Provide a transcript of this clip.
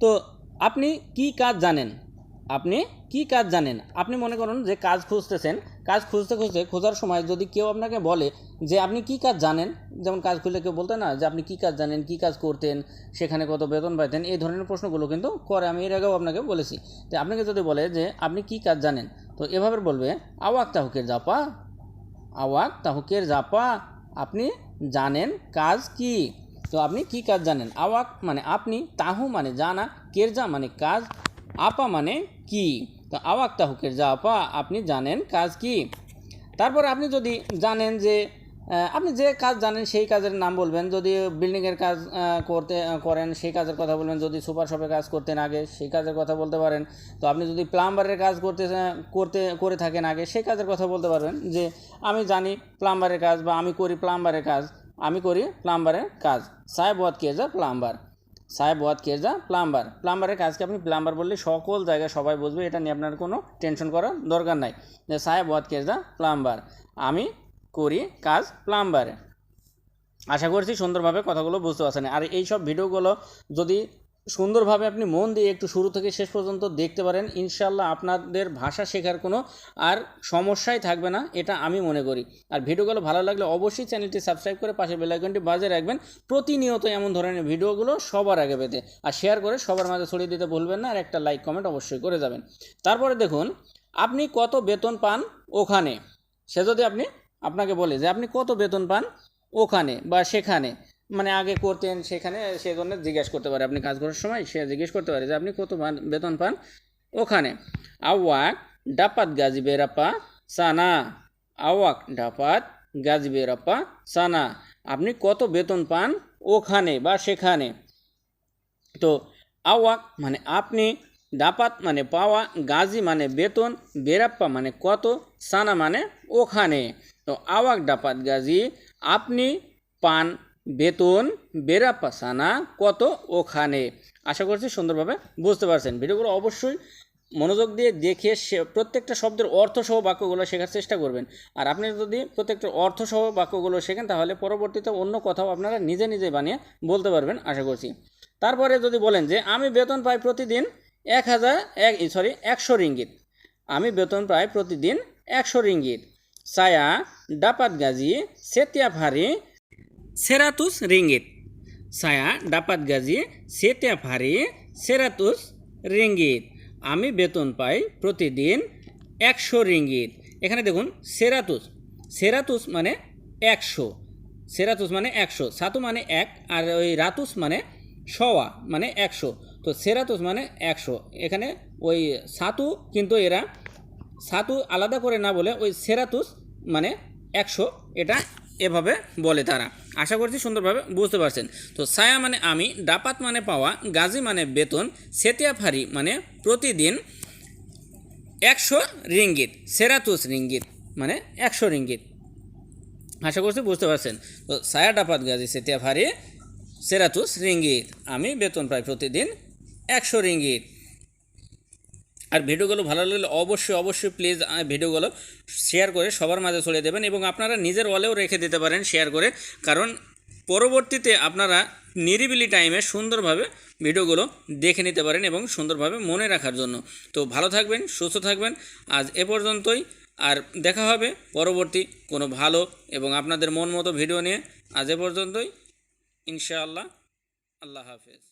তো আপনি কি কাজ জানেন? আপনি কি কাজ জানেন? আপনি মনে করুন যে কাজ খুঁজতেছেন, কাজ খুঁজতে খুঁজতে খোঁজার সময় যদি কেউ আপনাকে বলে যে আপনি কি কাজ জানেন, যেমন কাজ খুঁজলে কেউ বলতে না যে আপনি কি কাজ জানেন, কি কাজ করতেন, সেখানে কত বেতন পাইতেন, এই ধরনের প্রশ্নগুলো কিন্তু করে। আমি এর আগেও আপনাকে বলেছি। তো আপনাকে যদি বলে যে আপনি কি কাজ জানেন, তো এভাবে বলবে আওয়াক তাহুকের জাপা আওয়াক তাহুকের জাপা, আপনি জানেন কাজ কি? তো আপনি কি কাজ জানেন? আওয়াক মানে আপনি, তাহু মানে জানা, কেরজা মানে কাজ, আপা মানে কি? তো আওয়াক, তাহু, কেরজা, আপা, আপনি জানেন কাজ কি? তারপর আপনি যদি জানেন যে আপনি যে কাজ জানেন সেই কাজের নাম বলবেন। যদি বিল্ডিংয়ের কাজ করতে করেন, সেই কাজের কথা বলবেন। যদি সুপার শপে কাজ করতেন আগে, সেই কাজের কথা বলতে পারেন। তো আপনি যদি প্লাম্বারের কাজ করতে করতে, করে থাকেন আগে, সেই কাজের কথা বলতে পারবেন যে, আমি জানি প্লাম্বারের কাজ বা আমি করি প্লাম্বারের কাজ। আমি করি প্লাম্বারের কাজ। সাহেব ওয়াদ কেজা প্লাম্বার। সাহেব ওয়াদ আ প্লাম্বার। প্লাম্বারের কাজকে আপনি প্লাম্বার বললে সকল জায়গায় সবাই বুঝবে এটা নিয়ে আপনার কোনো টেনশন করার দরকার নাই। যে সাহেব ওয়াদ কেজা প্লাম্বার। আমি করি কাজ প্লাম্বারে। আশা করছি সুন্দরভাবে কথাগুলো বুঝতে পারছেন। আর এই সব ভিডিওগুলো যদি সুন্দরভাবে আপনি মন দিয়ে একটু শুরু থেকে শেষ পর্যন্ত দেখতে পারেন। ইনশাল্লাহ আপনাদের ভাষা শেখার কোনো আর সমস্যাই থাকবে না, এটা আমি মনে করি। আর ভিডিওগুলো ভালো লাগলে অবশ্যই চ্যানেলটি সাবস্ক্রাইব করে পাশে বেলাইকনটি বাজে রাখবেন। প্রতিনিয়ত এমন ধরনের ভিডিওগুলো সবার আগে পেতে। আর শেয়ার করে সবার মাঝে ছড়িয়ে দিতে ভুলবেন না আর একটা লাইক কমেন্ট অবশ্যই করে যাবেন। তারপরে দেখুন, আপনি কত বেতন পান ওখানে? সে যদি আপনি, আপনাকে বলে যে আপনি কত বেতন পান ওখানে বা সেখানে? মানে আগে করতেন সেখানে, সে জন্য জিজ্ঞেস করতে পারে। আপনি কাজ করার সময় সে জিজ্ঞেস করতে পারে যে, আপনি কত বেতন পান? ওখানে, আওয়াক ডাপাত গাজি বেরাপা সানা, আওয়াক ডাপাত গাজি বেরাপা সানা, আপনি কত বেতন পান? ওখানে বা সেখানে। তো আওয়াক মানে আপনি, ডাপাত মানে পাওয়া, গাজি মানে বেতন, বেরাপ্পা মানে কত, সানা মানে ওখানে। তো আওয়াক ডাপাত গাজি, আপনি পান বেতন বেরাপ্পা সানা কত ওখানে? আশা করছি সুন্দরভাবে বুঝতে পারছেন। ভিডিওগুলো অবশ্যই মনোযোগ দিয়ে দেখে সে প্রত্যেকটা শব্দের অর্থসহ বাক্যগুলো শেখার চেষ্টা করবেন। আর আপনি যদি প্রত্যেকটা অর্থসহ বাক্যগুলো শেখেন, তাহলে পরবর্তীতে অন্য কথাও আপনারা নিজে নিজে বানিয়ে বলতে পারবেন, আশা করছি। তারপরে যদি বলেন যে, আমি বেতন পাই প্রতিদিন এক হাজার এক, সরি, একশো রিঙ্গিত। আমি বেতন পাই প্রতিদিন একশো রিঙ্গিত। সায়া ডাপাত গাজি, সেতিয়া ফারি সেরাতুস রিঙ্গিত। সায়া ডাপাত গাজি সেতিয়া ফারি সেরাতুস রিঙ্গিত। আমি বেতন পাই প্রতিদিন একশো রিঙ্গিত। এখানে দেখুন, সেরাতুস। সেরাতুস মানে একশো। সেরাতুস মানে একশো। সাতু মানে এক, আর ওই রাতুস মানে সওয়া মানে একশো। তো সেরাতুস মানে একশো। এখানে ওই সাতু কিন্তু এরা সাতু আলাদা করে না বলে ওই সেরাতুস মানে একশো। এটা এভাবে বলে তারা। আশা করছি সুন্দরভাবে বুঝতে পারছেন। তো সায়া মানে আমি ডাপাত মানে পাওয়া, গাজী মানে বেতন, সেতিয়া ফারি মানে প্রতিদিন একশো রিঙ্গিত, সেরাতুস রিঙ্গিত মানে একশো রিঙ্গিত। আশা করছি বুঝতে পারছেন। তো সায়া ডাপাত গাজী, সেতিয়া ফারি, সেরাতুস রিঙ্গিত। আমি বেতন পাই প্রতিদিন একশো রিঙ্গিত। আর ভিডিওগুলো ভালো লাগলে অবশ্যই অবশ্যই প্লিজ ভিডিওগুলো শেয়ার করে সবার মাঝে ছড়িয়ে দেবেন এবং আপনারা নিজের ওয়ালেও রেখে দিতে পারেন শেয়ার করে। কারণ পরবর্তীতে আপনারা নিরিবিলি টাইমে সুন্দরভাবে ভিডিওগুলো দেখে নিতে পারেন এবং সুন্দরভাবে মনে রাখার জন্য। তো ভালো থাকবেন, সুস্থ থাকবেন, আজ এ পর্যন্তই। আর দেখা হবে পরবর্তী কোনো ভালো এবং আপনাদের মন মতো ভিডিও নিয়ে। আজ এ পর্যন্তই। ইনশাআল্লাহ, আল্লাহ হাফেজ।